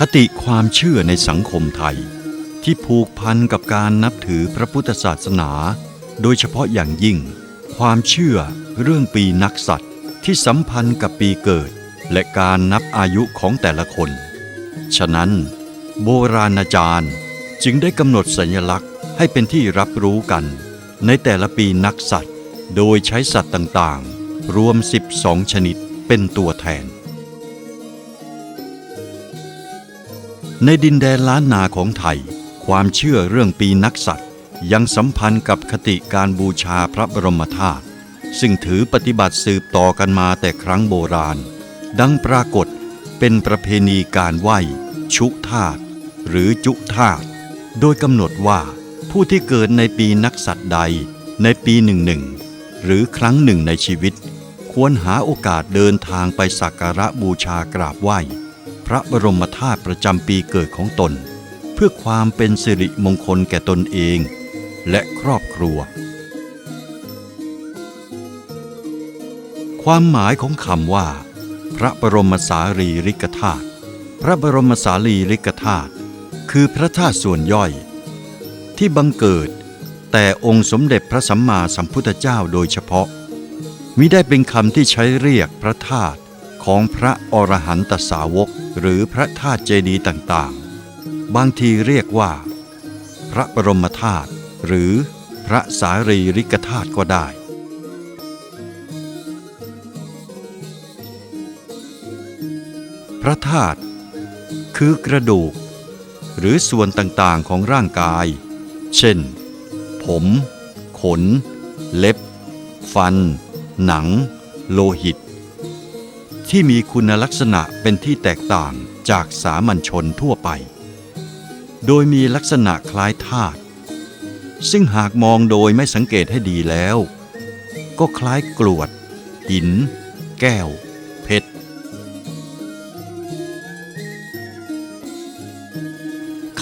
คติความเชื่อในสังคมไทย ที่ผูกพันกับการนับถือพระพุทธศาสนา โดยเฉพาะอย่างยิ่ง ความเชื่อเรื่องปีนักสัตว์ที่สัมพันธ์กับปีเกิด และการนับอายุของแต่ละคน ฉะนั้น โบราณอาจารย์จึงได้กำหนดสัญลักษณ์ให้เป็นที่รับรู้กัน ในแต่ละปีนักสัตว์โดยใช้สัตว์ต่างๆ รวม 12 ชนิดเป็นตัวแทน ในดินแดนล้านนาของไทย ความเชื่อเรื่องปีนักสัตว์ยังสัมพันธ์กับคติการบูชาพระบรมธาตุซึ่งถือปฏิบัติสืบต่อกันมาแต่ครั้งโบราณ ดังปรากฏเป็นประเพณีการไหว้ชุธาตุหรือจุธาตุโดยกำหนดว่าผู้ที่เกิดในปีนักสัตว์ใดในปีหนึ่งหนึ่งหรือครั้งหนึ่งในชีวิต ควรหาโอกาสเดินทางไปสักการะบูชากราบไหว้ พระบรมธาตุประจำปีเกิดของตน เพื่อความเป็นสิริมงคลแก่ตนเอง และครอบครัว ความหมายของคำว่า พระบรมสารีริกธาตุพระบรมสารีริกธาตุคือพระธาตุส่วนย่อย ที่บังเกิดแต่องค์สมเด็จพระสัมมาสัมพุทธเจ้าโดยเฉพาะมิได้เป็นคำที่ใช้เรียกพระธาตุของพระอรหันตสาวก หรือพระธาตุเจดีย์ต่างๆ บางทีเรียกว่า พระบรมธาตุหรือพระสารีริกธาตุก็ได้ พระธาตุคือกระดูก หรือส่วนต่างๆของร่างกาย เช่น ผม ขน เล็บ ฟัน หนัง โลหิต ที่มีคุณลักษณะเป็นที่แตกต่างจากสามัญชนทั่วไป โดยมีลักษณะคล้ายธาตุซึ่งหากมองโดยไม่สังเกตให้ดีแล้ว ก็คล้ายกรวด หิน แก้ว เพชร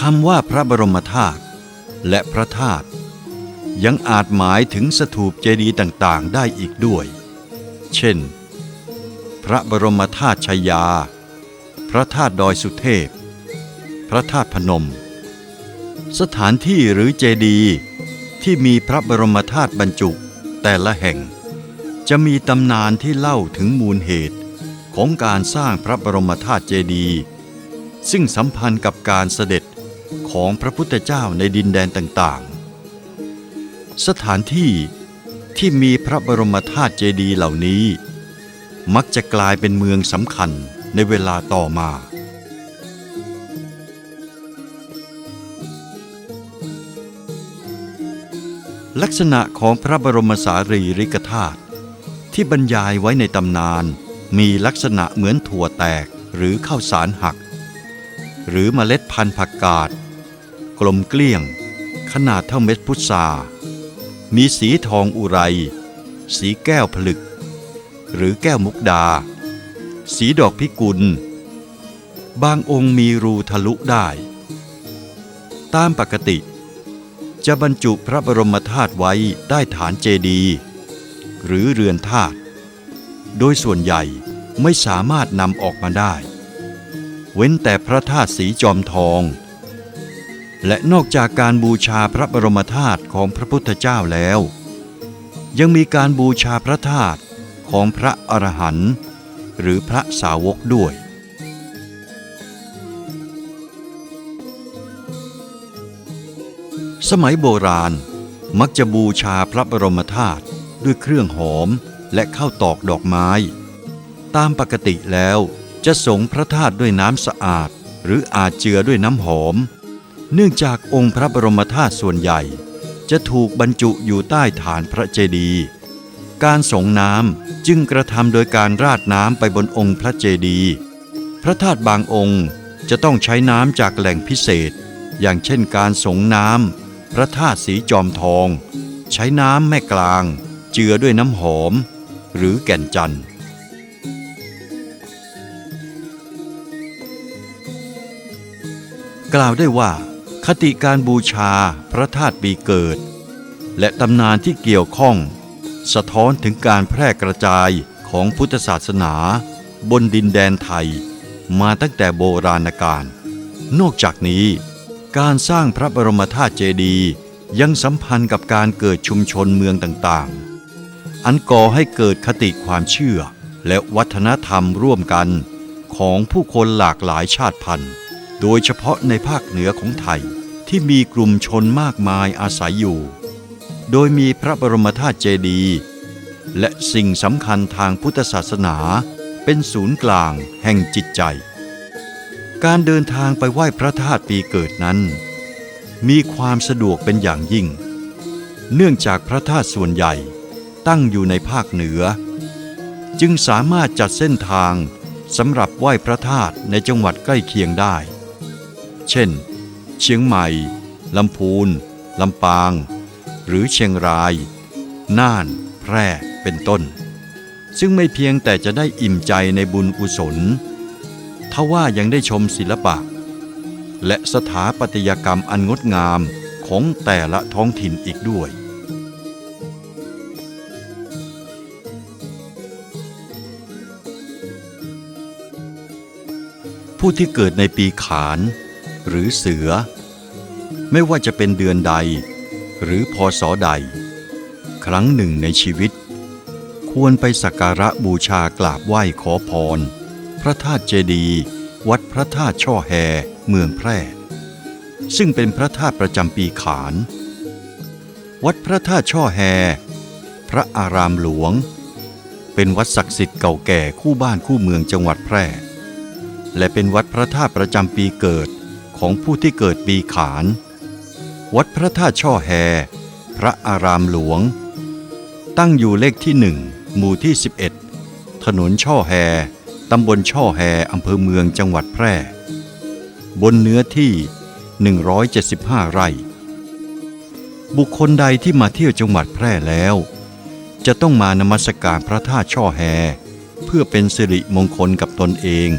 คำว่าพระบรมธาตุและพระธาตุยังอาจหมายถึงสถูปเจดีย์ต่างๆ ได้อีกด้วย เช่น พระบรมธาตุชายา พระธาตุดอยสุเทพ พระธาตุพนม สถานที่หรือเจดีย์ที่มีพระบรมธาตุบรรจุแต่ละแห่ง จะมีตำนานที่เล่าถึงมูลเหตุของการสร้างพระบรมธาตุเจดีย์ซึ่งสัมพันธ์กับการเสด็จของพระพุทธเจ้าในดินแดนต่างๆ สถานที่ที่มีพระบรมธาตุเจดีย์เหล่านี้ มักจะกลายเป็นเมืองสำคัญในเวลาต่อมา ลักษณะของพระบรมสารีริกธาตุที่บรรยายไว้ในตำนาน มีลักษณะเหมือนถั่วแตกหรือข้าวสารหัก หรือเมล็ดพันธุ์ผักกาด กลมเกลี้ยง ขนาดเท่าเม็ดพุทรามีสีทองอุไร สีแก้วผลึก หรือแก้วมุกดา สีดอกพิกุล บางองค์มีรูทะลุได้ ตามปกติ จะบรรจุพระบรมธาตุไว้ใต้ฐานเจดีย์หรือเรือนธาตุโดยส่วนใหญ่ไม่สามารถนำออกมาได้ เว้นแต่พระธาตุสีจอมทอง และนอกจากการบูชาพระบรมธาตุของพระพุทธเจ้าแล้ว ยังมีการบูชาพระธาตุ ของพระอรหันต์หรือพระสาวกด้วย สมัยโบราณมักจะบูชาพระบรมธาตุด้วยเครื่องหอมและข้าวตอกดอกไม้ ตามปกติแล้วจะสงพระธาตุด้วยน้ำสะอาด หรืออาจเจือด้วยน้ำหอม เนื่องจากองค์พระบรมธาตุส่วนใหญ่ จะถูกบรรจุอยู่ใต้ฐานพระเจดีย์ การสงน้ำจึงกระทำโดยการราดน้ำไปบนองค์พระเจดีย์พระธาตุบางองค์จะต้องใช้น้ำจากแหล่งพิเศษ อย่างเช่นการสงน้ำพระธาตุสีจอมทอง ใช้น้ำแม่กลาง เจือด้วยน้ำหอม หรือแก่นจันทร์กล่าวได้ว่า คติการบูชาพระธาตุปีเกิด และตำนานที่เกี่ยวข้อง สะท้อนถึงการแพร่กระจายของพุทธศาสนา บนดินแดนไทย มาตั้งแต่โบราณกาลนอกจากนี้ การสร้างพระบรมธาตุเจดีย์ยังสัมพันธ์กับการเกิดชุมชนเมืองต่างๆ อันก่อให้เกิดคติความเชื่อ และวัฒนธรรมร่วมกันของผู้คนหลากหลายชาติพันธุ์ โดยเฉพาะในภาคเหนือของไทยที่มีกลุ่มชนมากมายอาศัยอยู่ โดยมีพระบรมธาตุเจดีย์และสิ่งสำคัญทางพุทธศาสนาเป็นศูนย์กลางแห่งจิตใจ การเดินทางไปไหว้พระธาตุปีเกิดนั้น มีความสะดวกเป็นอย่างยิ่ง เนื่องจากพระธาตุส่วนใหญ่ตั้งอยู่ในภาคเหนือ จึงสามารถจัดเส้นทางสำหรับไหว้พระธาตุในจังหวัดใกล้เคียงได้ เช่น เชียงใหม่ ลำพูน ลำปาง หรือเชียงราย น่าน แพร่ เป็นต้น ซึ่งไม่เพียงแต่จะได้อิ่มใจในบุญกุศลทว่ายังได้ชมศิลปะ และสถาปัตยกรรมอันงดงามของแต่ละท้องถิ่นอีกด้วยผู้ที่เกิดในปีขาน หรือเสือ ไม่ว่าจะเป็นเดือนใด หรือพศใด ครั้งหนึ่งในชีวิต ควรไปสักการะบูชากราบไหว้ขอพร พระธาตุเจดีย์วัดพระธาตุช่อแฮเมืองแพร่ ซึ่งเป็นพระธาตุประจำปีขาน วัดพระธาตุช่อแฮ พระอารามหลวง เป็นวัดศักดิ์สิทธิ์เก่าแก่คู่บ้านคู่เมืองจังหวัดแพร่ และเป็นวัดพระธาตุประจำปีเกิดของผู้ที่เกิดปีขาน วัดพระธาตุช่อแฮ พระอารามหลวง ตั้งอยู่เลขที่หนึ่งหมู่ที่ 11 ถนนช่อแฮ ตำบลช่อแฮอำเภอเมืองจังหวัดแพร่ บนเนื้อที่ 175 ไร่ บุคคลใดที่มาเที่ยวจังหวัดแพร่แล้ว จะต้องมานมัสการพระธาตุช่อแฮ เพื่อเป็นสิริมงคลกับตนเอง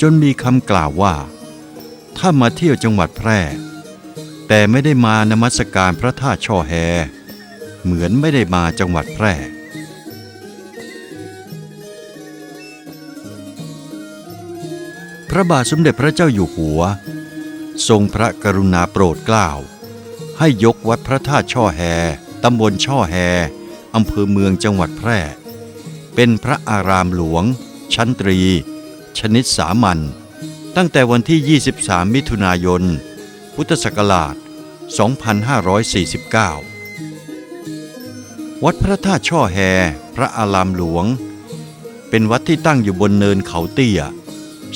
จนมีคำกล่าวว่า ถ้ามาเที่ยวจังหวัดแพร่ แต่ไม่ได้มานมัสการพระธาตุช่อแฮ เหมือนไม่ได้มาจังหวัดแพร่ พระบาทสมเด็จพระเจ้าอยู่หัว ทรงพระกรุณาโปรดเกล้าให้ยกวัดพระธาตุช่อแฮตำบลช่อแฮอำเภอเมืองจังหวัดแพร่ เป็นพระอารามหลวง ชั้นตรี ชนิดสามัญตั้งแต่วันที่ 23 มิถุนายน พุทธศักราช 2549 วัดพระธาตุช่อแฮ พระอารามหลวง เป็นวัดที่ตั้งอยู่บนเนินเขาเตี้ย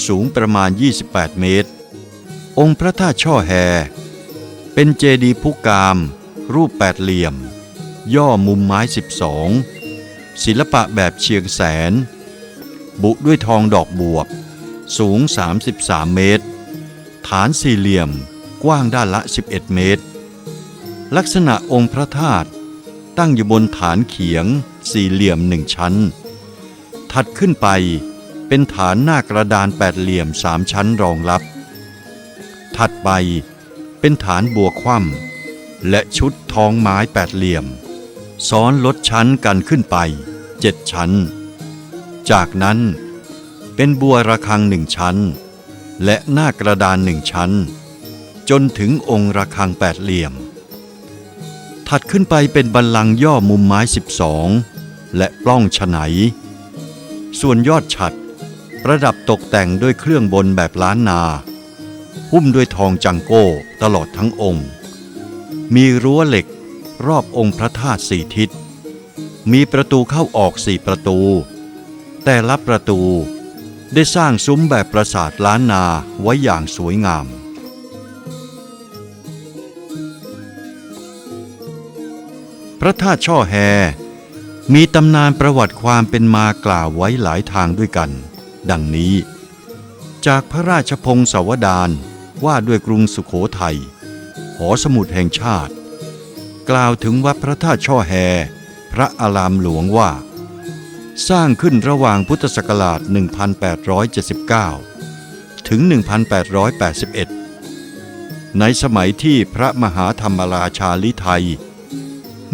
สูงประมาณ 28 เมตร องค์พระธาตุช่อแฮ เป็นเจดีย์ผู้กาม รูปแปดเหลี่ยม ย่อมุมไม้ 12 ศิลปะแบบเชียงแสน บุด้วยทองดอกบวบ สูง 33 เมตร ฐานสี่เหลี่ยม กว้างด้านละ 11 เมตร ลักษณะองค์พระธาตุตั้งอยู่บนฐานเขียง สี่เหลี่ยมหนึ่งชั้น ถัดขึ้นไปเป็นฐานหน้ากระดานแปดเหลี่ยมสามชั้นรองรับ ถัดไปเป็นฐานบัวคว่ำและชุดทองไม้แปดเหลี่ยม ซ้อนลดชั้นกันขึ้นไปเจ็ดชั้น จากนั้นเป็นบัวระฆังหนึ่งชั้น และหน้ากระดานหนึ่งชั้น จนถึงองค์ระฆังแปดเหลี่ยม ถัดขึ้นไปเป็นบันลังย่อมุมไม้ 12 และปล้องฉไนส่วนยอดฉัดประดับตกแต่งด้วยเครื่องบนแบบล้านนา หุ้มด้วยทองจังโก้ตลอดทั้งองค์ มีรั้วเหล็กรอบองค์พระธาตุสี่ทิศ มีประตูเข้าออกสี่ประตู แต่ละประตูได้สร้างซุ้มแบบปราสาทล้านนาไว้อย่างสวยงาม พระธาตุช่อแฮ มีตำนานประวัติความเป็นมากล่าวไว้หลายทางด้วยกัน ดังนี้ จากพระราชพงศาวดารว่าด้วยกรุงสุขโขทัยหอสมุดแห่งชาติ กล่าวถึงวัดพระธาตุช่อแฮ พระอารามหลวงว่า สร้างขึ้นระหว่างพุทธศักราช 1879 ถึง 1881 ในสมัยที่พระมหาธรรมราชาลิไทย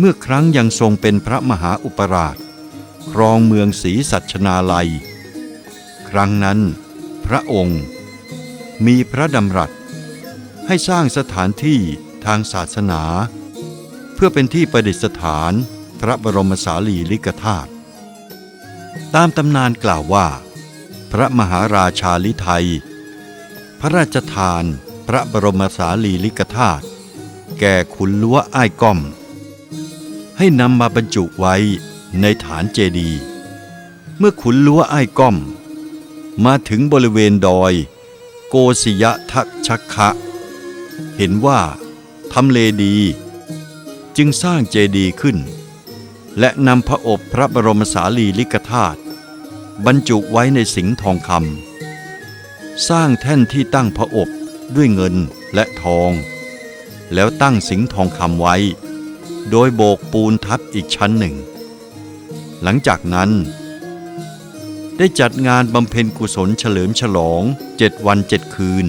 เมื่อครั้งยังทรงเป็นพระมหาอุปราช ครองเมืองศรีสัชนาลัย ครั้งนั้นพระองค์ มีพระดำรัส ให้สร้างสถานที่ทางศาสนา เพื่อเป็นที่ประดิษฐานพระบรมสารีริกธาตุตามตำนานกล่าวว่า พระมหาราชาลิไทย พระราชทานพระบรมสารีริกธาตุแก่ขุนลัวอ้ายก้อม ให้นำมาบรรจุไว้ในฐานเจดีย์เมื่อขุนลัวไอ้ก้อม มาถึงบริเวณดอย โกศิยะทักชักคะ เห็นว่าทำเลดี จึงสร้างเจดีย์ขึ้น และนำพระอบพระบรมสารีริกธาตุบรรจุไว้ในสิงห์ทองคำสร้างแท่นที่ตั้งพระอบด้วยเงินและทอง แล้วตั้งสิงห์ทองคำไว้ โดยโบกปูนทับอีกชั้นหนึ่ง หลังจากนั้น ได้จัดงานบำเพ็ญกุศลเฉลิมฉลองเจ็ดวันเจ็ดคืน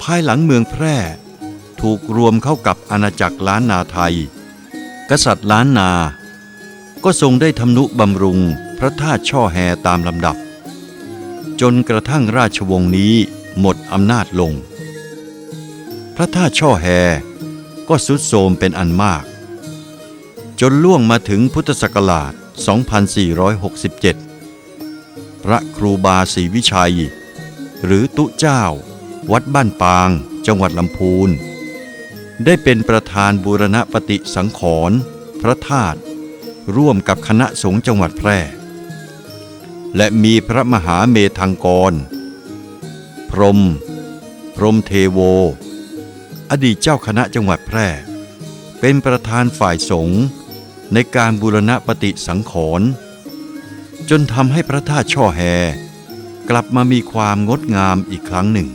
ภายหลังเมืองแพร่ถูกรวมเข้ากับอาณาจักรล้านนาไทย กษัตริย์ล้านนา ก็ทรงได้ทำนุบำรุงพระธาตุช่อแฮตามลำดับ จนกระทั่งราชวงศ์นี้หมดอำนาจลง พระธาตุช่อแฮก็สุดโทมเป็นอันมาก จนล่วงมาถึงพุทธศักราช 2467 พระครูบาศรีวิชัย หรือตุเจ้า วัดบ้านปาง จังหวัดลำพูน ได้เป็นประธานบูรณปฏิสังขรณ์พระธาตุร่วมกับคณะสงฆ์จังหวัดแพร่ และมีพระมหาเมธังกร พรหมพรหมเทโว อดีตเจ้าคณะจังหวัดแพร่ เป็นประธานฝ่ายสงฆ์ในการบูรณปฏิสังขรณ์จนทำให้พระธาตุช่อแฮ กลับมามีความงดงามอีกครั้งหนึ่ง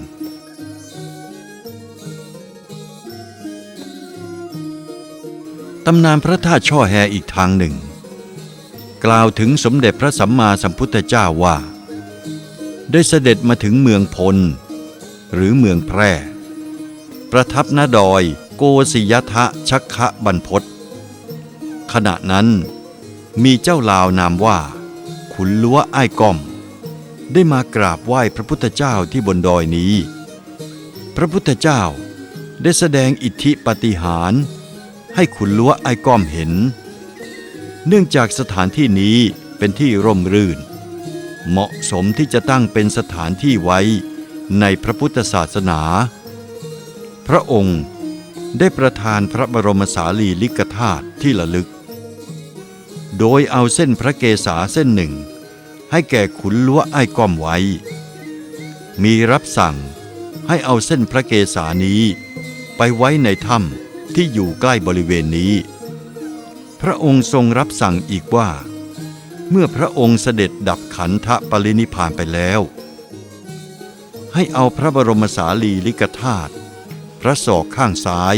ตำนานพระธาตุช่อแฮอีกทางหนึ่ง กล่าวถึงสมเด็จพระสัมมาสัมพุทธเจ้าว่า ได้เสด็จมาถึงเมืองพล หรือเมืองแพร่ ประทับณดอยโกศิยทะชักคะบรรพศขณะนั้นมีเจ้าลาวนามว่า ขุนลัวไอ้ก้อม ได้มากราบไหว้พระพุทธเจ้าที่บนดอยนี้ พระพุทธเจ้าได้แสดงอิทธิปฏิหาร ให้ขุนลัวไอ้ก้อมเห็น เนื่องจากสถานที่นี้เป็นที่ร่มรื่น เหมาะสมที่จะตั้งเป็นสถานที่ไว้ในพระพุทธศาสนา พระองค์ได้ประทานพระบรมสารีริกธาตุที่ระลึก โดยเอาเส้นพระเกศาเส้นหนึ่ง ให้แก่ขุนลัวไอ้ก้อมไว้ มีรับสั่งให้เอาเส้นพระเกศานี้ไปไว้ในถ้ำที่อยู่ใกล้บริเวณนี้ พระองค์ทรงรับสั่งอีกว่า เมื่อพระองค์เสด็จดับขันธปรินิพพานไปแล้ว ให้เอาพระบรมสารีริกธาตุ พระศอกข้างซ้าย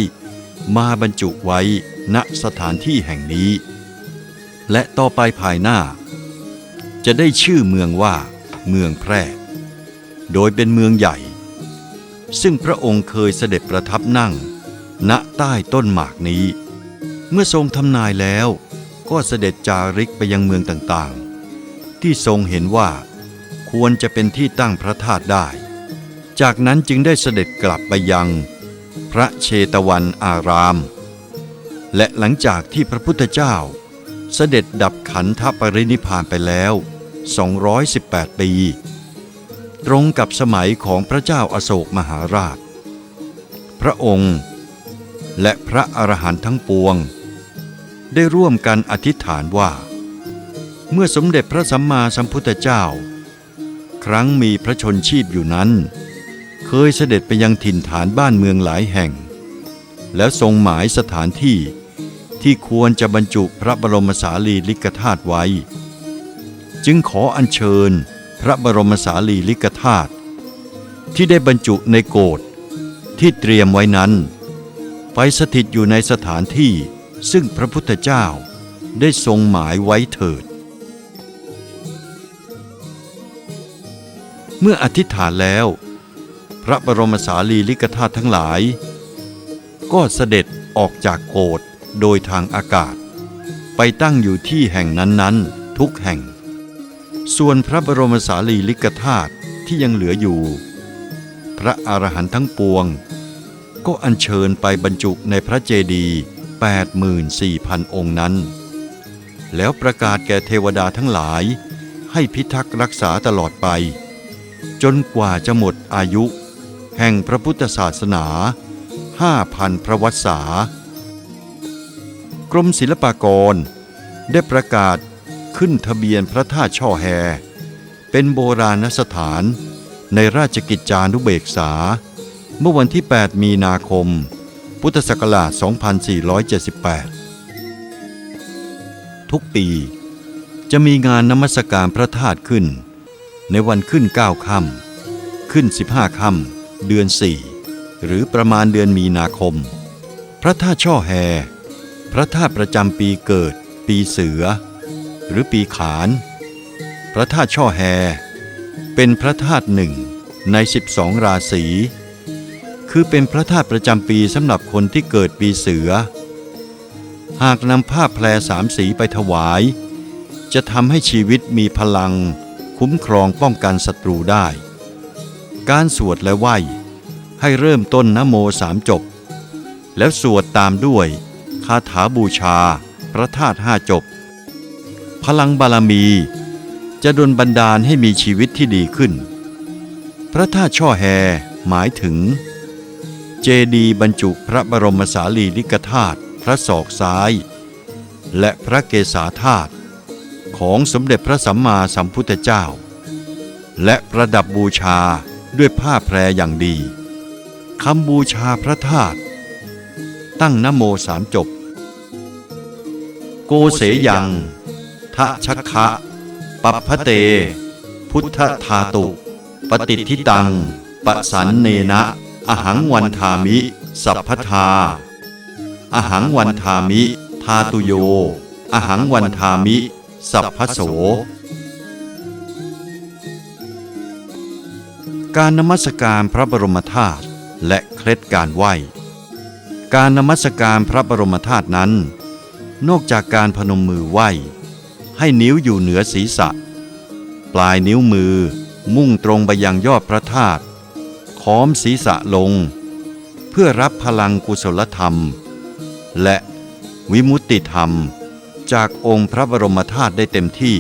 มาบรรจุไว้ณสถานที่แห่งนี้ และต่อไปภายหน้า จะได้ชื่อเมืองว่า เมืองแพร่ โดยเป็นเมืองใหญ่ ซึ่งพระองค์เคยเสด็จประทับนั่ง ณใต้ต้นหมากนี้ เมื่อทรงทำนายแล้วก็เสด็จจาริกไปยังเมืองต่างๆ ที่ทรงเห็นว่าควรจะเป็นที่ตั้งพระธาตุได้ จากนั้นจึงได้เสด็จกลับไปยัง พระเชตวันอาราม และหลังจากที่พระพุทธเจ้า เสด็จดับขันธปรินิพานไปแล้ว 218 ปี ตรงกับสมัยของพระเจ้าอาโศกมหาราช พระองค์ และพระอรหันต์ทั้งปวง ได้ร่วมกันอธิษฐานว่า เมื่อสมเด็จพระสัมมาสัมพุทธเจ้า ครั้งมีพระชนชีพอยู่นั้น ยเสด็จไปยังถิ่นฐานบ้านเมืองหลายแห่ง แล้วทรงหมายสถานที่ที่ควรจะบรรจุพระบรมสารีริกธาตุไว้ จึงขออัญเชิญพระบรมสารีริกธาตุที่ได้บรรจุในโกฏที่เตรียมไว้นั้น ไปสถิตอยู่ในสถานที่ซึ่งพระพุทธเจ้าได้ทรงหมายไว้เถิด เมื่ออธิษฐานแล้ว พระบรมสารีริกธาตุทั้งหลาย ก็เสด็จออกจากโกฏโดยทางอากาศ ไปตั้งอยู่ที่แห่งนั้นๆ ทุกแห่ง ส่วนพระบรมสารีริกธาตุที่ยังเหลืออยู่ พระอรหันต์ทั้งปวง ก็อัญเชิญไปบรรจุในพระเจดีย์84,000 องค์นั้น แล้วประกาศแก่เทวดาทั้งหลายให้พิทักษ์รักษาตลอดไป จนกว่าจะหมดอายุ แห่งพระพุทธศาสนา5,000พระวัษากรมศิลปากร ได้ประกาศขึ้นทะเบียนพระธาตุช่อแฮ เป็นโบราณสถานในราชกิจจานุเบกษา เมื่อวันที่ 8 มีนาคม พุทธศักราช 2478 ทุกปี จะมีงานนมัสการพระธาตุขึ้น ในวันขึ้น 9 ค่ำขึ้น 15 ค่ำ เดือน4หรือประมาณเดือนมีนาคม พระธาตุช่อแฮ พระธาตุประจำปีเกิด ปีเสือ หรือปีขาน พระธาตุช่อแฮ เป็นพระธาตุหนึ่งใน 12 ราศี คือเป็นพระธาตุประจำปีสำหรับคนที่เกิดปีเสือ หากนำผ้าแพรสามสีไปถวาย จะทำให้ชีวิตมีพลัง คุ้มครองป้องกันศัตรูได้ การสวดและไหว้ให้เริ่มต้นนโมสามจบ แล้วสวดตามด้วยคาถาบูชา พระธาตุห้าจบ พลังบารมี จะดลบันดาลให้มีชีวิตที่ดีขึ้น พระธาตุช่อแฮหมายถึง เจดีย์บรรจุพระบรมสารีริกธาตุพระศอกซ้าย และพระเกศาธาตุของสมเด็จพระสัมมาสัมพุทธเจ้า และประดับบูชา ด้วยผ้าแพรอย่างดีคำบูชาพระธาตุตั้งนโมสามจบ โกเสยังทะชักคะปัพเต พุทธธาตุ ปฏิทิตัง ปสันเนนะ อหังวันทามิ สัพพทา อหังวันทามิ ทาตุโย อหังวันทามิ สัพพโส การนมัสการพระบรมธาตุและเคล็ดการไหว้การนมัสการพระบรมธาตุนั้น นอกจากการพนมมือไหว้ให้นิ้วอยู่เหนือศีรษะ ปลายนิ้วมือมุ่งตรงไปยังยอดพระธาตุค้อมศีรษะลง เพื่อรับพลังกุศลธรรม และวิมุตติธรรมจากองค์พระบรมธาตุได้เต็มที่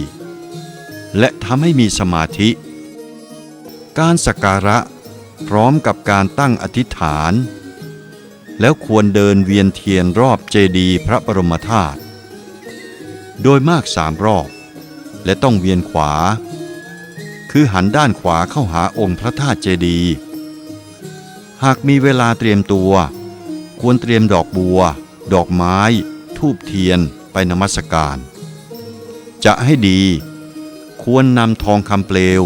และทำให้มีสมาธิ การสักการะพร้อมกับการตั้งอธิษฐาน แล้วควรเดินเวียนเทียนรอบเจดีย์พระบรมธาตุโดยมากสามรอบ และต้องเวียนขวา คือหันด้านขวาเข้าหาองค์พระธาตุเจดีย์หากมีเวลาเตรียมตัว ควรเตรียมดอกบัว ดอกไม้ ทูบเทียนไปนมัสการ จะให้ดี ควรนำทองคำเปลว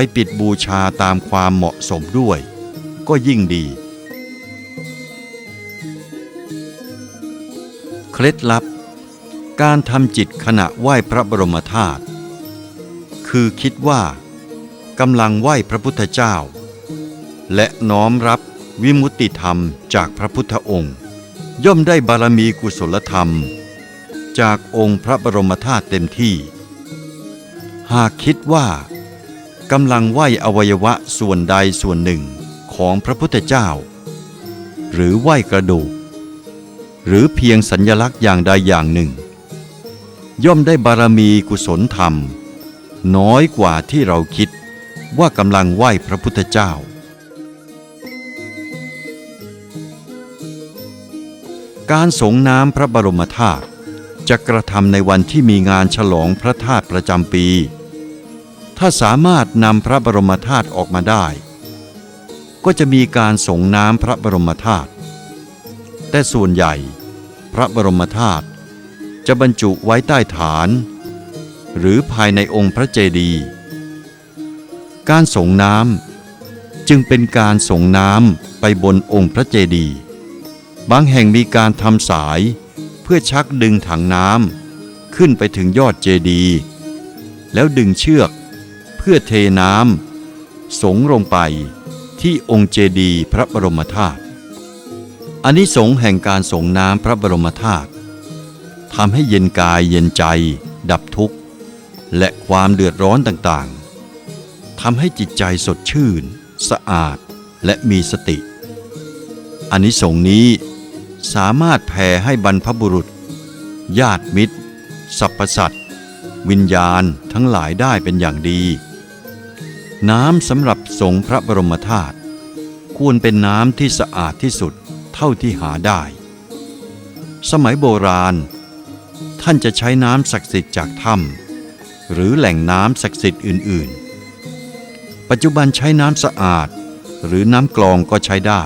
ไปปิดบูชาตามความเหมาะสมด้วย ก็ยิ่งดี เคล็ดลับ การทำจิตขณะไหว้พระบรมธาตุคือคิดว่ากำลังไหว้พระพุทธเจ้า และน้อมรับวิมุตติธรรมจากพระพุทธองค์ ย่อมได้บารมีกุศลธรรม จากองค์พระบรมธาตุเต็มที่ หากคิดว่า กำลังไหวอวัยวะส่วนใดส่วนหนึ่งของพระพุทธเจ้า หรือไหวกระดูก หรือเพียงสัญญลักษณ์อย่างใดอย่างหนึ่ง ย่อมได้บารมีกุศลธรรม น้อยกว่าที่เราคิดว่ากำลังไหวพระพุทธเจ้า การสงน้ำพระบรมธาตุจะกระทำในวันที่มีงานฉลองพระธาตุประจำปี ถ้าสามารถนำพระบรมธาตุออกมาได้ ก็จะมีการส่งน้ำพระบรมธาตุแต่ส่วนใหญ่พระบรมธาตุจะบรรจุไว้ใต้ฐาน หรือภายในองค์พระเจดีย์การส่งน้ำจึงเป็นการส่งน้ำไปบนองค์พระเจดีย์บางแห่งมีการทำสายเพื่อชักดึงถังน้ำขึ้นไปถึงยอดเจดีย์แล้วดึงเชือก เพื่อเทน้ำสงลงไปที่องค์เจดีย์พระบรมธาตุอานิสงส์แห่งการสงน้ำพระบรมธาตุทำให้เย็นกายเย็นใจ ดับทุกข์ และความเดือดร้อนต่างๆทำให้จิตใจสดชื่น สะอาดและมีสติอานิสงส์นี้สามารถแผ่ให้บรรพบุรุษ ญาติมิตรสรรพสัตว์วิญญาณทั้งหลายได้เป็นอย่างดี น้ำสำหรับสงพระบรมธาตุควรเป็นน้ำที่สะอาดที่สุดเท่าที่หาได้ สมัยโบราณ ท่านจะใช้น้ำศักดิ์สิทธิ์จากถ้ำหรือแหล่งน้ำศักดิ์สิทธิ์อื่น ๆ ปัจจุบันใช้น้ำสะอาดหรือน้ำกรองก็ใช้ได้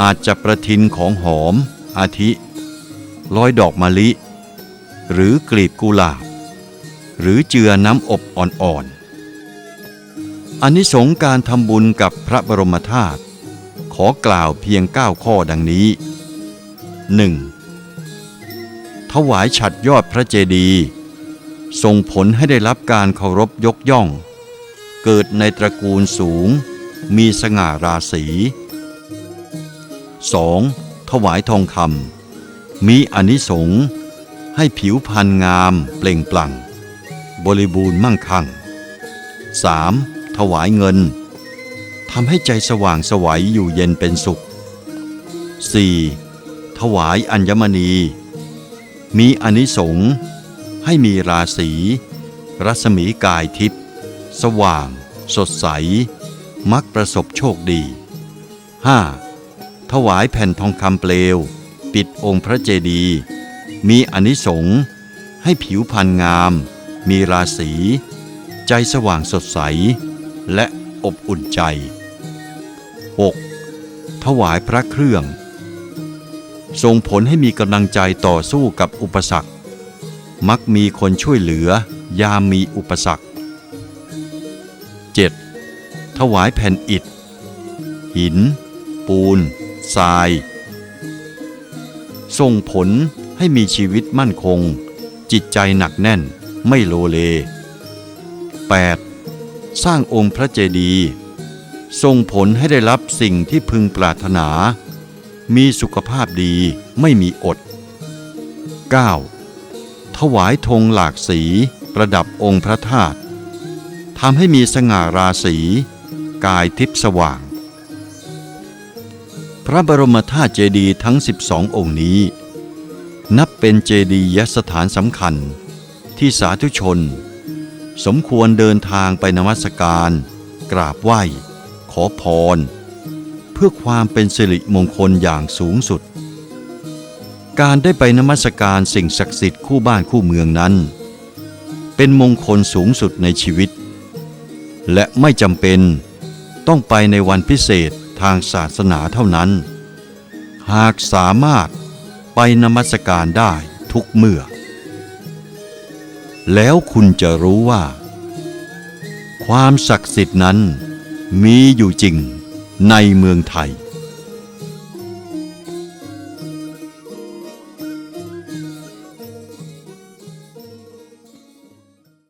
อาจจะประทินของหอม อาทิลอยดอกมะลิ หรือกลีบกุหลาบ หรือเจือน้ำอบอ่อน อานิสงการทำบุญกับพระบรมธาตุขอกล่าวเพียง 9 ข้อดังนี้ 1. ถวายฉัดยอดพระเจดีย์ส่งผลให้ได้รับการเคารพยกย่อง เกิดในตระกูลสูง มีสง่าราศี 2. ถวายทองคำมีอนิสงส์ให้ผิวพรรณงามเปล่งปลั่ง บริบูรณ์มั่งคั่ง 3. ถวายเงินทำให้ใจสว่างสวัยอยู่เย็นเป็นสุข 4. ถวายอัญมณี มีอานิสงส์ให้มีราศีรัศมีกายทิพย์สว่าง สดใส มักประสบโชคดี 5. ถวายแผ่นทองคำเปลว ปิดองค์พระเจดีย์มีอานิสงส์ให้ผิวพรรณงาม มีราศี ใจสว่างสดใส และอบอุ่นใจ 6. ถวายพระเครื่อง ส่งผลให้มีกำลังใจต่อสู้กับอุปสรรค มักมีคนช่วยเหลือยามมีอุปสรรค 7. ถวายแผ่นอิฐ หิน ปูน ทราย ส่งผลให้มีชีวิตมั่นคง จิตใจหนักแน่นไม่โลเล 8. สร้างองค์พระเจดีย์ส่งผลให้ได้รับสิ่งที่พึงปรารถนา มีสุขภาพดีไม่มีอด 9. ถวายธงหลากสีประดับองค์พระธาตุทำให้มีสง่าราศี กายทิพย์สว่าง พระบรมธาตุเจดีย์ทั้ง 12 องค์นี้ นับเป็นเจดียสถานสำคัญที่สาธุชน สมควรเดินทางไปนมัสการ กราบไหว้ ขอพร เพื่อความเป็นสิริมงคลอย่างสูงสุด การได้ไปนมัสการสิ่งศักดิ์สิทธิ์คู่บ้านคู่เมืองนั้น เป็นมงคลสูงสุดในชีวิต และไม่จำเป็นต้องไปในวันพิเศษทางศาสนาเท่านั้น หากสามารถไปนมัสการได้ทุกเมื่อ แล้วคุณจะรู้ว่า ความศักดิ์สิทธิ์นั้นมีอยู่จริงในเมืองไทย